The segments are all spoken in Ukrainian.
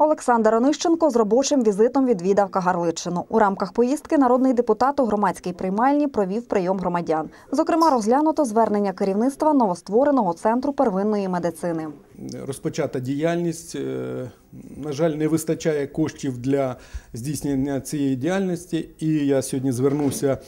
Олександр Онищенко з робочим візитом відвідав Кагарличину. У рамках поїздки народний депутат у громадській приймальні провів прийом громадян. Зокрема, розглянуто звернення керівництва новоствореного центру первинної медицини. Розпочата діяльність. Е, На жаль, не вистачає коштів для здійснення цієї діяльності. І я сьогодні звернувся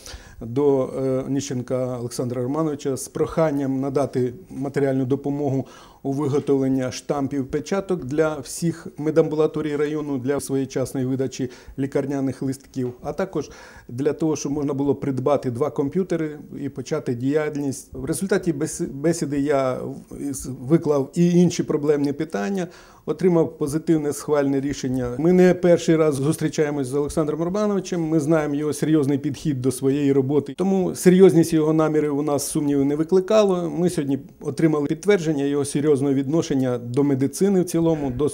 до е, Ніщенка Олександра Романовича з проханням надати матеріальну допомогу у виготовлення штампів печаток для всіх медамбулаторій району для своєчасної видачі лікарняних листків, а також для того, щоб можна було придбати два комп'ютери і почати діяльність. В результаті бес- бесіди я виклав і інші проблемні питання, отримав позитивне схвальне рішення. Ми не перший раз зустрічаємось з Олександром Романовичем. Ми знаємо його серйозний підхід до своєї роботи. Тому серйозність його намірів у нас сумнівів не викликало. Ми сьогодні отримали підтвердження його серйозного відношення до медицини в цілому, до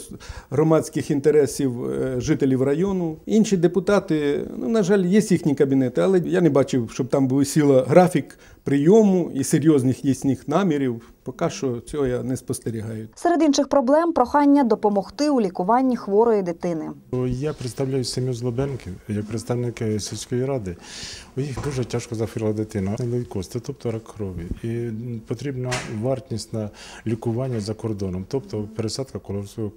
громадських інтересів е, жителів району. Інші депутати, ну на жаль, є їхні кабінети, але я не бачив, щоб там висіла графік прийому і серйозних їхніх намірів. Поки що цього я не спостерігаю. Серед інших проблем прохання допомогти у лікуванні хворої дитини. Я представляю сім'ю Злобенків як представник е, сільської ради. У їх дуже тяжко захворіла дитина. Лейкоз, тобто рак крові. І потрібна вартість на лікування за кордоном, тобто пересадка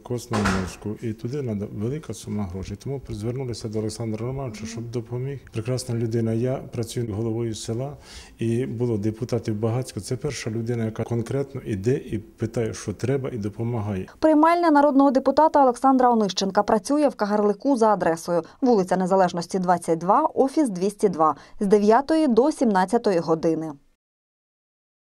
костного мозку. І туди треба велика сума грошей. Тому звернулися до Олександра Романовича, щоб допоміг. Прекрасна людина. Я працюю головою села і було депутатів Багацько, Це перша людина, яка конкретно іде і питає, що треба, і допомагає. Приймальня народного депутата Олександра Онищенка працює в Кагарлику за адресою вулиця Незалежності 22, офіс 202 з 9 до 17 години.